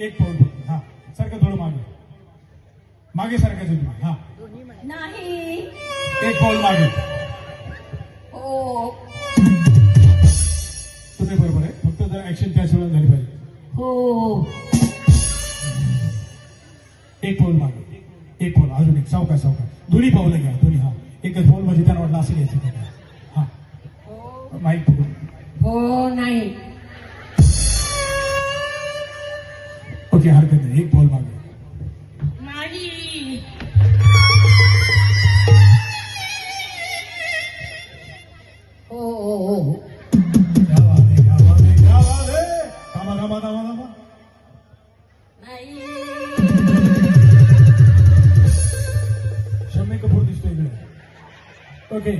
एक पाऊल हा. सारखं थोडं मागे. मागे सारखायचं तुम्ही हा. नाही. एक पाऊल मागे. हो तुम्ही बरोबर आहे. फक्त जर ऍक्शन त्याच वेळेला झाली पाहिजे. हो. एक पाऊल मागे. एक पाऊल अजून एक. सावकाश सावकाश. दोन्ही पावलं घ्या. दोन्ही हा. एकच पाऊल म्हणजे त्यांना वाटलं असं घ्यायचं का काय? हा. माईक पकडून हो नाही. आहे. थांबा थांबा थांबा थांबा नाही शम्मी कपूर दिसतोय इकडे. ओके.